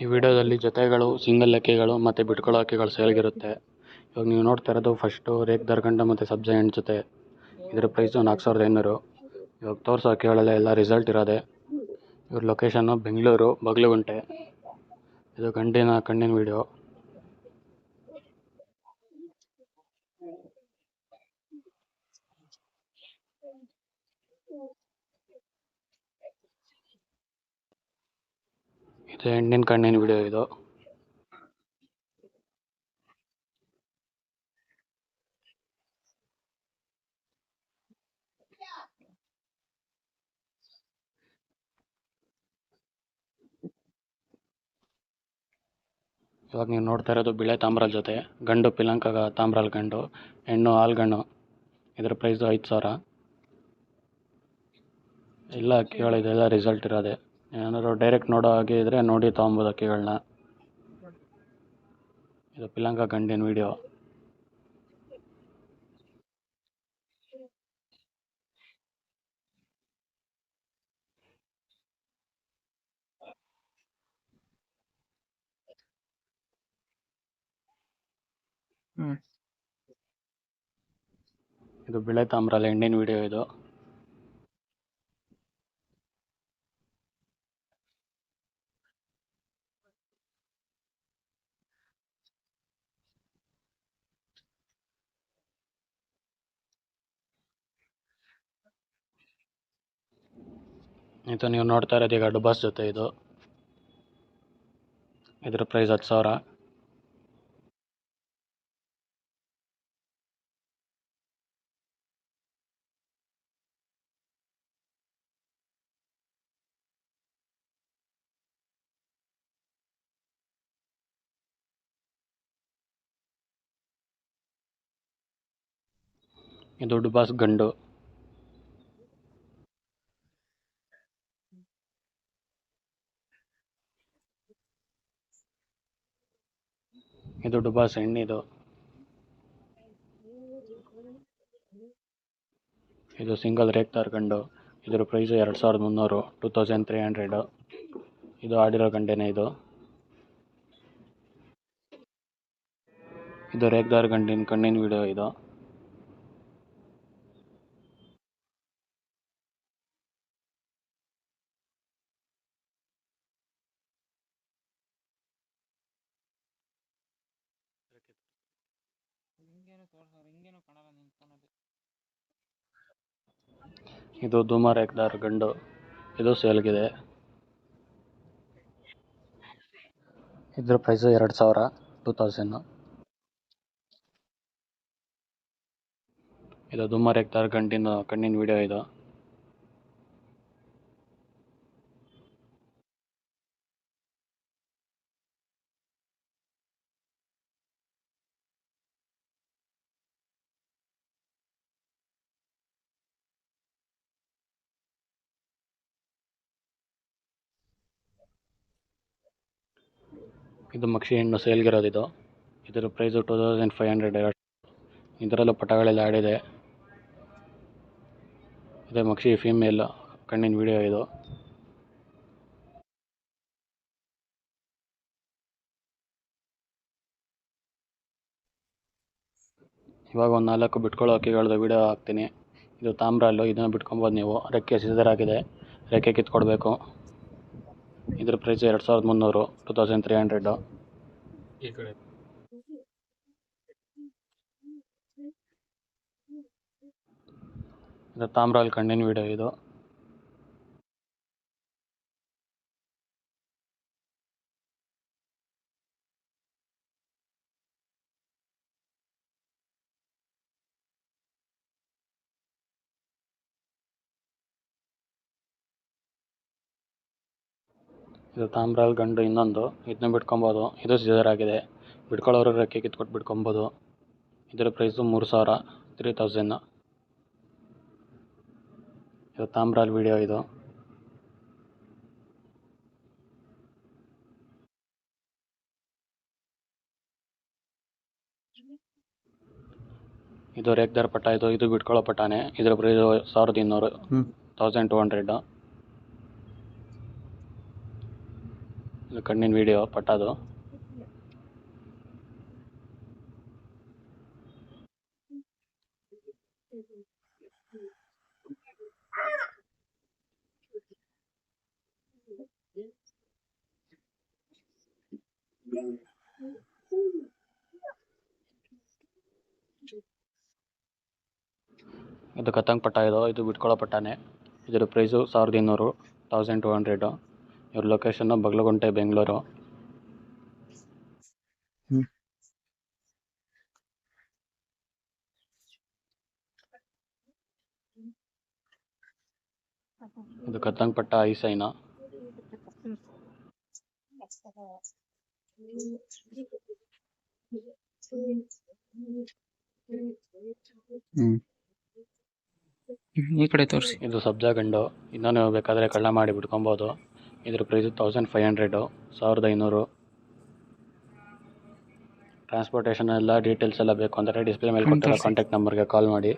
ಈ ವಿಡಿಯೋದಲ್ಲಿ ಜೊತೆಗಳು ಸಿಂಗಲ್ ಹಕ್ಕಿಗಳು ಮತ್ತು ಬಿಟ್ಕೊಳ್ಳೋ ಹಕ್ಕಿಗಳು ಸೇಲ್ಗಿರುತ್ತೆ ಇವಾಗ ನೀವು ನೋಡ್ತಾ ಇರೋದು ಫಸ್ಟು ರೇಕ್ ದರ್ಗಂಡ ಮತ್ತು ಸಬ್ಜಾ ಹೆಣ್ಣು ಜೊತೆ. ಇದರ ಪ್ರೈಸು ನಾಲ್ಕು ಸಾವಿರದ ಐನೂರು. ಇವಾಗ ತೋರಿಸೋ ಹಕ್ಕಿಗಳೆಲ್ಲ ಎಲ್ಲ ರಿಸಲ್ಟ್ ಇರೋದೆ. ಇವ್ರ ಲೊಕೇಶನ್ನು ಬೆಂಗಳೂರು, ಬಗಲಗುಂಟೆ. ಇದು ಗಂಡಿನ ಕಣ್ಣಿನ ವಿಡಿಯೋ ಇದು ಹೆಣ್ಣಿನ ಕಣ್ಣಿನ ವಿಡಿಯೋ ಇದು. ಇವಾಗ ನೀವು ನೋಡ್ತಾ ಇರೋದು ಬಿಳೆ ತಾಮ್ರಾಲ್ ಜೊತೆ. ಗಂಡು ಪಿಲಂಕ ತಾಮ್ರಾಲ್ ಗಂಡು, ಹೆಣ್ಣು ಹಾಲ್ಗಣ್ಣು ಇದರ ಪ್ರೈಸು ಐದು ಸಾವಿರ. ಇಲ್ಲ ಕೇಳಿದೆಲ್ಲ ರಿಸಲ್ಟ್ ಇರೋದೆ. ಏನಾದ್ರು ಡೈರೆಕ್ಟ್ ನೋಡೋ ಹಾಗೆ ಇದ್ದರೆ ನೋಡಿ ತೊಗೊಬೋದು ಅಕ್ಕಿಗಳನ್ನ ಇದು ಪಿಲಂಕ ಗಂಡಿನ ವಿಡಿಯೋ. ಇದು ಬಿಳೆ ತಾಮ್ರಲ್ಲ ಹೆಣ್ಣಿನ ವಿಡಿಯೋ ಇದು. ಇದು ನೀವು ನೋಡ್ತಾ ಇರೋದು ಈಗ ಡುಬಾಸ್ ಜೊತೆ ಇದು. ಇದರ ಪ್ರೈಸ್ ಹತ್ತು ಸಾವಿರ. ಇದು ಡುಬಾಸ್ ಗಂಡು. ಇದು ಡುಬಾಸ್ ಹೆಣ್ಣಿದು ಇದು ಸಿಂಗಲ್ ರೇಕ್ ತರ್ಕೊಂಡು ಇದ್ರ ಪ್ರೈಸ್ ಎರಡು ಸಾವಿರದ ಮುನ್ನೂರು, ಟೂ ತೌಸಂಡ್ ತ್ರೀ ಹಂಡ್ರೆಡು. ಇದು ಆಡಿರೋ ಗಂಟೆನೇ ಇದು. ಇದು ರೇಖ್ದಾರ್ ಗಂಡಿನ ಕಣ್ಣಿನ ವಿಡಿಯೋ ಇದು. ಇದು ದುಮಾರ್ ರೇಕ್ದಾರ್ ಗಂಡು, ಇದು ಸೇಲ್ಗಿದೆ. ಇದ್ರ ಪ್ರೈಸ್ ಎರಡು ಸಾವಿರ ಟೂ ತೌಸಂಡು ಇದು ದುಮಾರ್ ರೇಕ್ದಾರ್ ಗಂಡಿನ ಕಣ್ಣಿನ ವಿಡಿಯೋ ಇದು. ಇದು ಮಕ್ಷಿ ಹೆಣ್ಣು ಸೇಲ್ಗಿರೋದಿದು ಇದು. ಇದರ price two thousand five hundred ಇದರಲ್ಲೂ ಪಟಗಳೆಲ್ಲ ಆಡಿದೆ. ಇದೆ ಮಕ್ಷಿ ಫೀಮೇಲ್ ಕಣ್ಣಿನ ವಿಡಿಯೋ ಇದು. ಇವಾಗ ಒಂದು ನಾಲ್ಕು ಬಿಟ್ಕೊಳ್ಳೋ ಹಕ್ಕಿಗಳದ್ದು ವಿಡಿಯೋ ಹಾಕ್ತೀನಿ. ಇದು ತಾಮ್ರ ಅಲ್ಲು ಇದನ್ನು ಬಿಟ್ಕೊಬೋದು ನೀವು. ರೆಕ್ಕೆ ಸಿಸರ್ ಆಗಿದೆ ರೆಕ್ಕೆ ಕಿತ್ಕೊಡ್ಬೇಕು. ಇದ್ರ ಪ್ರೈಸ್ ಎರಡು ಸಾವಿರದ ಮುನ್ನೂರು ಟೂ ತೌಸಂಡ್ ತ್ರೀ ಹಂಡ್ರೆಡ್ ಈ ಕಡೆ. ಇದು ತಾಮ್ರಾಲ್ ಕಣ್ಣಿನ ವಿಡಿಯೋ ಇದು. ಇದು ತಾಮ್ರಾಲ್ ಗಂಡು ಇನ್ನೊಂದು. ಇದನ್ನ ಬಿಟ್ಕೊಬೋದು. ಇದು ಸೀಸರ್ ಆಗಿದೆ. ಬಿಟ್ಕೊಳ್ಳೋರು ರೆಕ್ಕೆ ಕಿತ್ಕೊಟ್ಟು ಬಿಟ್ಕೊಬೋದು. ಇದರ ಪ್ರೈಸು ಮೂರು ಸಾವಿರ ತ್ರೀ ತೌಸಂಡ್ ಇದು ತಾಮ್ರಾಲ್ ವಿಡಿಯೋ ಇದು. ಇದು ರೇಗ್ದಾರ್ ಪಟ್ಟ. ಇದು ಇದು ಬಿಟ್ಕೊಳ್ಳೋ ಪಟ್ಟಾನೆ. ಇದರ ಪ್ರೈಸು ಸಾವಿರದ ಇನ್ನೂರು ತೌಸಂಡ್ ಟು ಹಂಡ್ರೆಡ್ ಇದು ಕಣ್ಣಿನ ವಿಡಿಯೋ ಪಟ್ಟದು ಇದು ಕತ್ತಂಗ್ ಪಟ್ಟ ಇದು ಇದು ಬಿಟ್ಕೊಳ್ಳೋ ಪಟ್ಟಾನೆ ಇದರ ಪ್ರೈಸು ಸಾವಿರದ ಇನ್ನೂರು ತೌಸಂಡ್ ಟು ಹಂಡ್ರೆಡು ಇವ್ರ ಲೊಕೇಶನ್ನು ಬಗ್ಲಗುಂಟೆ ಬೆಂಗಳೂರು ಹ್ಮ್. ಇದು ಕತ್ತಂಗ್ ಪಟ್ಟ ಐಸೈನ ಹ್ಮ್ ಈ ಕಡೆ ತೋರಿಸಿ. ಇದು ಸಬ್ಜಾ ಗಂಡು. ಇನ್ನೂ ನೀವು ಬೇಕಾದರೆ ಕಳ್ಳ ಮಾಡಿ ಬಿಟ್ಕೊಬೋದು. ಇದ್ರ ಪ್ರೈಸು ತೌಸಂಡ್ ಫೈವ್ ಹಂಡ್ರೆಡು ಸಾವಿರದ ಐನೂರು ಟ್ರಾನ್ಸ್ಪೋರ್ಟೇಷನ್ ಎಲ್ಲ ಡೀಟೇಲ್ಸ್ ಎಲ್ಲ ಬೇಕು ಅಂದರೆ ಡಿಸ್ಪ್ಲೇ ಮೇಲೆ ಕೊಟ್ಟಿರೋ. ಕಾಂಟ್ಯಾಕ್ಟ್ ನಂಬರ್ಗೆ ಕಾಲ್ ಮಾಡಿ